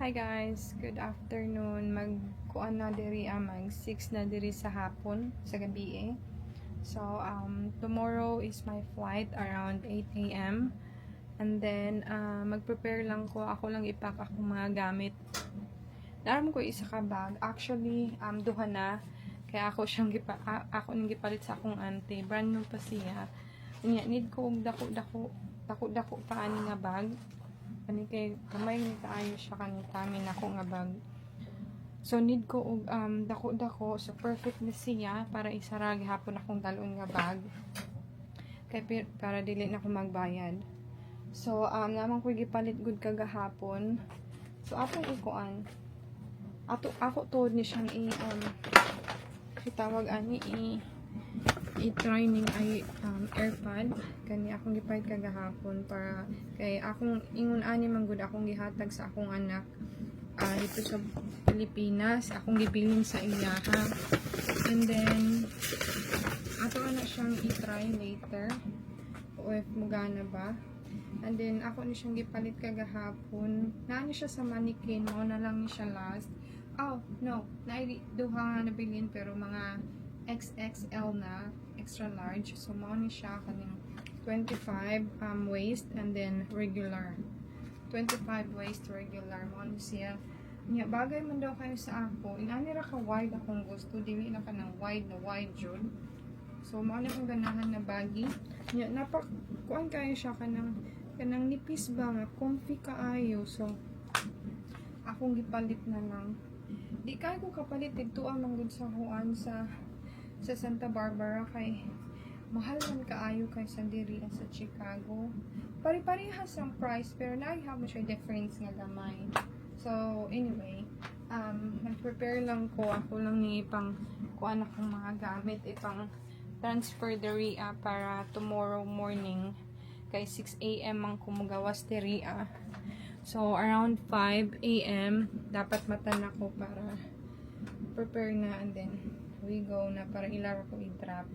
Hi guys, good afternoon. Magkuan na diri ah, mag 6 na diri sa hapon, sa gabi eh. So, um, tomorrow is my flight around 8 a.m. And then, uh, mag-prepare lang ko. Ako lang ipack akong mga gamit. Naram ko isa ka bag. Actually, um, duha na. Kaya ako siyang gipa, ako nang gipalit sa akong auntie. Brand new pa siya. Need ko og dako-dako, dako-dako pa ani nga bag. Ani kay kamay ni kaayo siya kani kami na ko nga bag. So need ko og um dako-dako so perfect na siya para isara gihapon akong dalon nga bag. Kay para dili na ko magbayad. So um naman ko gipalit gud kagahapon. So atong ikuan. Ato ako tuod ni siyang i um kitawag ani i i-try ning ay um, airpod kani akong gipalit kagahapon para kay akong ingon ani man gud akong gihatag sa akong anak ah, dito sa Pilipinas. Akong gibilin sa iya ha and then ato na siyang i-try later. O if mugana ba? And then ako ni siyang gipalit kagahapon. Naani siya sa mannequin mo na lang ni siya last. Oh no. Na duha nga nabilin pero mga XXL na extra large so mao ni siya kaning 25 um, waist and then regular 25 waist regular mo ni siya Nya, bagay man daw kayo sa ako. Inani ra ka wide akong gusto. Dili na ka ng wide na wide jud. So, mao na akong ganahan na baggy. Nya, napak, kuan kayo siya kanang, kanang nipis ba nga, comfy kaayo. So, akong gipalit na lang. Di kaya ko kapalit dito ang manggod sa huan sa sa Santa Barbara kay mahal man kaayo kay sa diri sa Chicago. Pari-parehas ang price pero naiha mo siya difference nga gamay. So, anyway, um, nag-prepare lang ko. Ako lang ni ipang kuan akong mga gamit. Ipang transfer diri ah, para tomorrow morning kay 6 a.m. ang kumugawas diri ah. So, around 5 a.m. dapat matan ako para prepare na and then we go na para ilaro ko i-drop.